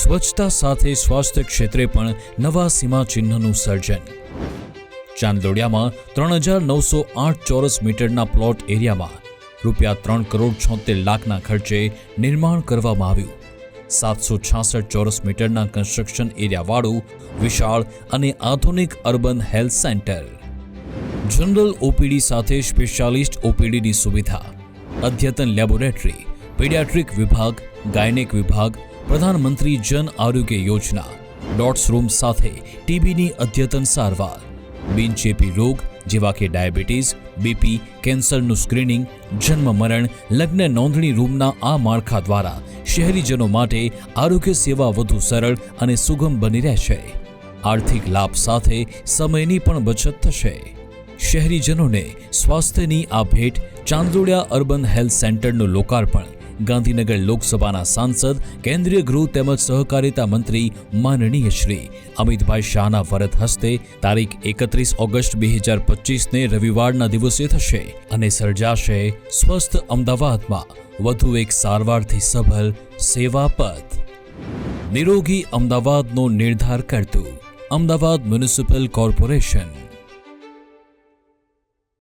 સ્વચ્છતા સાથે સ્વાસ્થ્ય ક્ષેત્રે પણ નવા સીમાચિહ્નનું સર્જન. ચાંદલોડિયામાં ત્રણ હજાર નવસો આઠ ચોરસ મીટરના પ્લોટ એરિયામાં રૂપિયા ત્રણ કરોડ છોતેર લાખના ખર્ચે નિર્માણ કરવામાં આવ્યું. સાતસો છાસઠ ચોરસ મીટરના કન્સ્ટ્રક્શન એરિયાવાળું વિશાળ અને આધુનિક urban health centre. General OPD સાથે સ્પેશિયાલિસ્ટ ઓપીડીની સુવિધા. અદ્યતન લેબોરેટરી, પીડિયાટ્રિક વિભાગ, ગાયનેક વિભાગ પ્રધાનમંત્રી જન આરોગ્ય યોજના ડોટ્સ રૂમ સાથે ટીબીની અદ્યતન સારવાર બિનચેપી રોગ જેવા કે ડાયાબિટીસ, બીપી, કેન્સરનું સ્ક્રીનિંગ, જન્મ મરણ, લગ્ન નોંધણી રૂમના આ માળખા દ્વારા શહેરીજનો માટે આરોગ્ય સેવા વધુ સરળ અને સુગમ બની રહેશે. આર્થિક લાભ સાથે સમયની પણ બચત થશે. શહેરીજનોને સ્વાસ્થ્યની આ ભેટ ચાંદોડિયા અર્બન હેલ્થ સેન્ટરનું લોકાર્પણ ગાંધીનગર લોકસભાના સાંસદ, કેન્દ્રીય ગૃહ તેમજ સહકારિતા મંત્રી માનનીય શ્રી અમિતભાઈ શાહના વરદ હસ્તે તારીખ એકત્રીસ ઓગસ્ટ બે હજાર પચીસને રવિવારના દિવસે થશે અને સર્જાશે સ્વસ્થ અમદાવાદમાં વધુ એક સારવારથી સફળ સેવા પદ નિરોગી અમદાવાદનો નિર્ધાર કરતું અમદાવાદ મ્યુનિસિપલ કોર્પોરેશન.